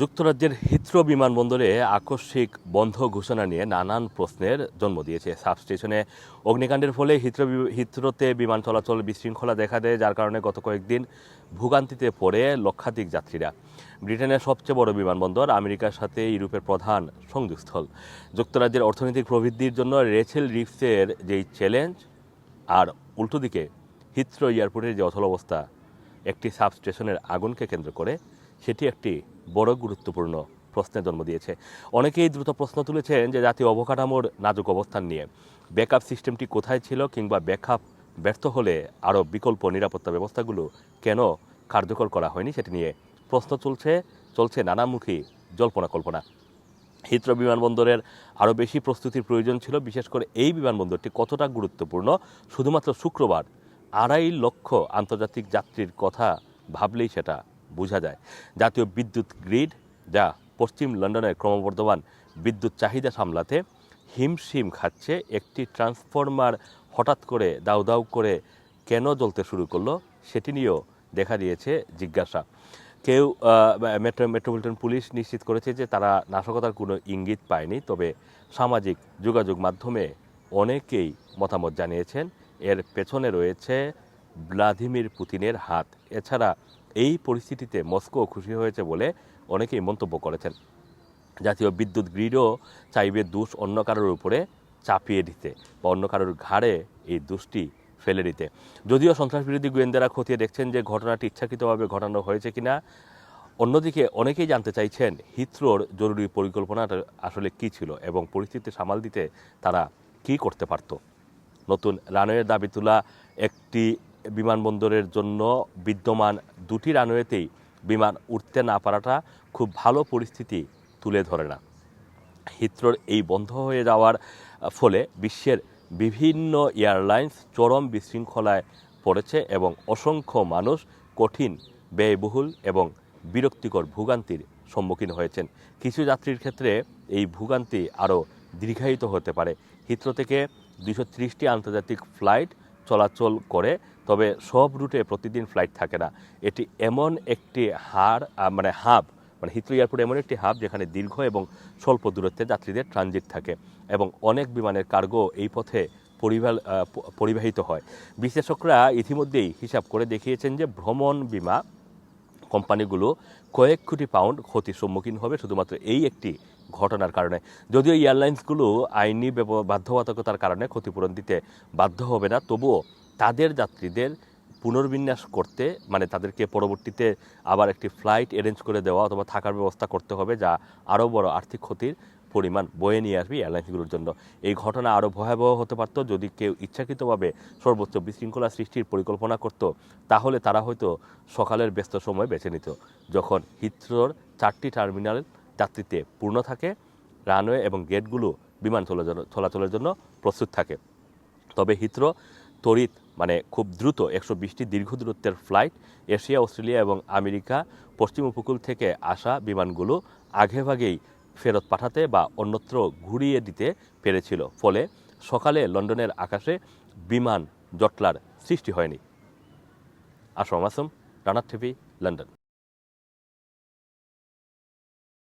যুক্তরাজ্যের হিথ্রো বিমানবন্দরে আকস্মিক বন্ধ ঘোষণা নিয়ে নানান প্রশ্নের জন্ম দিয়েছে। সাবস্টেশনে অগ্নিকাণ্ডের ফলে হিথ্রো হিথ্রোতে বিমান চলাচল বিশৃঙ্খলা দেখা দেয়, যার কারণে গত কয়েকদিন ভোগান্তিতে পড়ে লক্ষাধিক যাত্রীরা। ব্রিটেনের সবচেয়ে বড় বিমানবন্দর আমেরিকার সাথে ইউরোপের প্রধান সংযোগস্থল। যুক্তরাজ্যের অর্থনৈতিক প্রবৃদ্ধির জন্য রেচেল রিফসের যেই চ্যালেঞ্জ, আর উল্টো দিকে হিথ্রো এয়ারপোর্টের যে অচল অবস্থা, একটি সাবস্টেশনের আগুনকে কেন্দ্র করে সেটি একটি বড় গুরুত্বপূর্ণ প্রশ্নের জন্ম দিয়েছে। অনেকেই দ্রুত প্রশ্ন তুলেছেন যে জাতীয় অবকাঠামোর নাজুক অবস্থান নিয়ে। ব্যাকআপ সিস্টেমটি কোথায় ছিল কিংবা ব্যাকআপ ব্যর্থ হলে আরও বিকল্প নিরাপত্তা ব্যবস্থাগুলো কেন কার্যকর করা হয়নি সেটি নিয়ে প্রশ্ন চলছে চলছে নানামুখী জল্পনা কল্পনা। হিথ্রো বিমানবন্দরের আরও বেশি প্রস্তুতির প্রয়োজন ছিল, বিশেষ করে এই বিমানবন্দরটি কতটা গুরুত্বপূর্ণ? শুধুমাত্র শুক্রবার আড়াই লক্ষ আন্তর্জাতিক যাত্রীর কথা ভাবলেই সেটা বোঝা যায়। জাতীয় বিদ্যুৎ গ্রিড, যা পশ্চিম লন্ডনের ক্রমবর্ধমান বিদ্যুৎ চাহিদা সামলাতে হিমশিম খাচ্ছে, একটি ট্রান্সফরমার হঠাৎ করে দাউ দাউ করে কেন জ্বলতে শুরু করল, সেটি নিয়েও দেখা দিয়েছে জিজ্ঞাসা। কেউ মেট্রো, মেট্রোপলিটন পুলিশ নিশ্চিত করেছে যে তারা নাশকতার কোনো ইঙ্গিত পায়নি, তবে সামাজিক যোগাযোগ মাধ্যমে অনেকেই মতামত জানিয়েছেন, এর পেছনে রয়েছে ভ্লাদিমির পুতিনের হাত। এছাড়া এই পরিস্থিতিতে মস্কো খুশি হয়েছে বলে অনেকেই মন্তব্য করেছেন। জাতীয় বিদ্যুৎ গ্রিডও চাইবে দোষ অন্য কারোর উপরে চাপিয়ে দিতে বা অন্য কারোর ঘাড়ে এই দোষটি ফেলে দিতে। যদিও সন্ত্রাস বিরোধী গোয়েন্দারা খতিয়ে দেখছেন যে ঘটনাটি ইচ্ছাকৃতভাবে ঘটানো হয়েছে কিনা, অন্যদিকে অনেকেই জানতে চাইছেন হিথ্রোর জরুরি পরিকল্পনাটা আসলে কী ছিল এবং পরিস্থিতি সামাল দিতে তারা কী করতে পারত। নতুন রানওয়ের দাবি তোলা একটি বিমানবন্দরের জন্য বিদ্যমান দুটি রানওয়েতেই বিমান উঠতে না পারাটা খুব ভালো পরিস্থিতি তুলে ধরে না। হিত্রোর এই বন্ধ হয়ে যাওয়ার ফলে বিশ্বের বিভিন্ন এয়ারলাইন্স চরম বিশৃঙ্খলায় পড়েছে এবং অসংখ্য মানুষ কঠিন, ব্যয়বহুল এবং বিরক্তিকর ভোগান্তির সম্মুখীন হয়েছেন। কিছু যাত্রীর ক্ষেত্রে এই ভোগান্তি আরও দীর্ঘায়িত হতে পারে। হিথ্রো থেকে দুশো ত্রিশটি আন্তর্জাতিক ফ্লাইট চলাচল করে তবে সব রুটে প্রতিদিন ফ্লাইট থাকে না। এটি এমন একটি হার মানে হাব মানে হিথ্রো এয়ারপোর্ট এমন একটি হাব যেখানে দীর্ঘ এবং স্বল্প দূরত্বে যাত্রীদের ট্রানজিট থাকে এবং অনেক বিমানের কার্গো এই পথে পরিবাল আহ, প- পরিবাহিত হয়। বিশেষজ্ঞরা ইতিমধ্যেই হিসাব করে দেখিয়েছেন যে ভ্রমণ বিমা কোম্পানিগুলো কয়েক কোটি পাউন্ড ক্ষতির সম্মুখীন হবে শুধুমাত্র এই একটি ঘটনার কারণে। যদিও এয়ারলাইন্সগুলো আইনি বাধ্যবাধকতার কারণে ক্ষতিপূরণ দিতে বাধ্য হবে না, তবুও তাদের যাত্রীদের পুনর্বিন্যাস করতে মানে তাদেরকে পরবর্তীতে আবার একটি ফ্লাইট অ্যারেঞ্জ করে দেওয়া অথবা থাকার ব্যবস্থা করতে হবে, যা আরও বড় আর্থিক ক্ষতির পরিমাণ বয়ে নিয়ে আসবে এয়ারলাইন্সগুলোর জন্য। এই ঘটনা আরও ভয়াবহ হতে পারত, যদি কেউ ইচ্ছাকৃতভাবে সর্বোচ্চ বিশৃঙ্খলা সৃষ্টির পরিকল্পনা করত, তাহলে তারা হয়তো সকালের ব্যস্ত সময় বেছে নিত, যখন হিথ্রোর চারটি টার্মিনাল যাত্রীতে পূর্ণ থাকে, রানওয়ে এবং গেটগুলো বিমান চলাচল- চলাচলের জন্য প্রস্তুত থাকে। তবে হিত্র তড়িৎ মানে খুব দ্রুত একশো বিশটি দীর্ঘ দূরত্বের ফ্লাইট এশিয়া, অস্ট্রেলিয়া এবং আমেরিকা, পশ্চিম উপকূল থেকে আসা বিমানগুলো আগেভাগেই ফেরত পাঠাতে বা অন্যত্র ঘুরিয়ে দিতে পেরেছিল। ফলে সকালে লন্ডনের আকাশে বিমান জটলার সৃষ্টি হয়নি। আসম আসম রানার টিভি, লন্ডন।